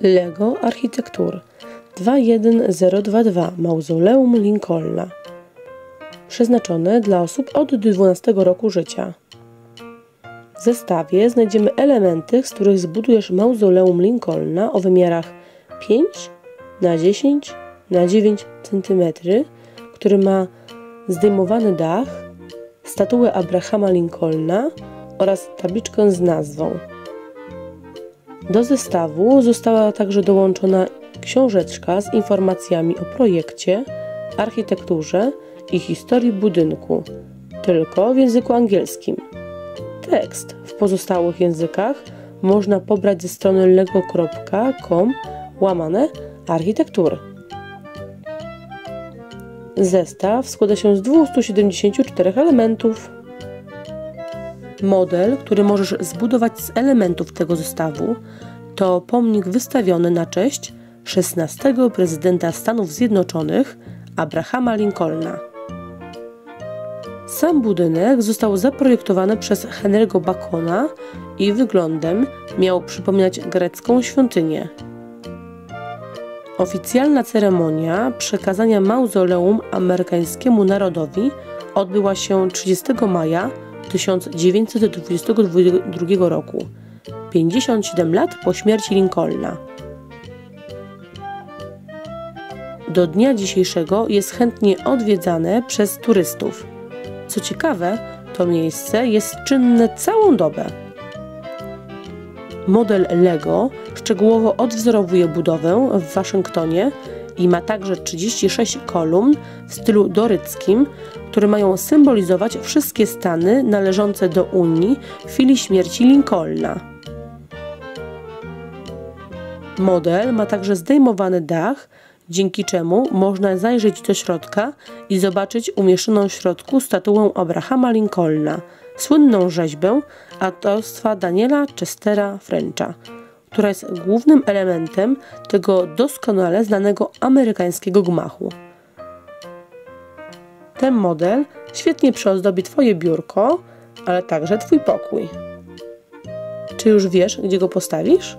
Lego Architektur 21022 Mauzoleum Lincolna przeznaczone dla osób od 12 roku życia. W zestawie znajdziemy elementy, z których zbudujesz mauzoleum Lincolna o wymiarach 5 na 10 na 9 cm, który ma zdejmowany dach, statuę Abrahama Lincolna oraz tabliczkę z nazwą. Do zestawu została także dołączona książeczka z informacjami o projekcie, architekturze i historii budynku, tylko w języku angielskim. Tekst w pozostałych językach można pobrać ze strony lego.com łamane architektury. Zestaw składa się z 274 elementów. Model, który możesz zbudować z elementów tego zestawu, to pomnik wystawiony na cześć 16 prezydenta Stanów Zjednoczonych Abrahama Lincolna. Sam budynek został zaprojektowany przez Henry'ego Bacona i wyglądem miał przypominać grecką świątynię. Oficjalna ceremonia przekazania mauzoleum amerykańskiemu narodowi odbyła się 30 maja 1922 roku, 57 lat po śmierci Lincolna. Do dnia dzisiejszego jest chętnie odwiedzane przez turystów. Co ciekawe, to miejsce jest czynne całą dobę. Model Lego szczegółowo odwzorowuje budowę w Waszyngtonie i ma także 36 kolumn w stylu doryckim, które mają symbolizować wszystkie stany należące do Unii w chwili śmierci Lincolna. Model ma także zdejmowany dach, dzięki czemu można zajrzeć do środka i zobaczyć umieszczoną w środku statuę Abrahama Lincolna, słynną rzeźbę autorstwa Daniela Chestera Frencha, która jest głównym elementem tego doskonale znanego amerykańskiego gmachu. Ten model świetnie przyozdobi Twoje biurko, ale także Twój pokój. Czy już wiesz, gdzie go postawisz?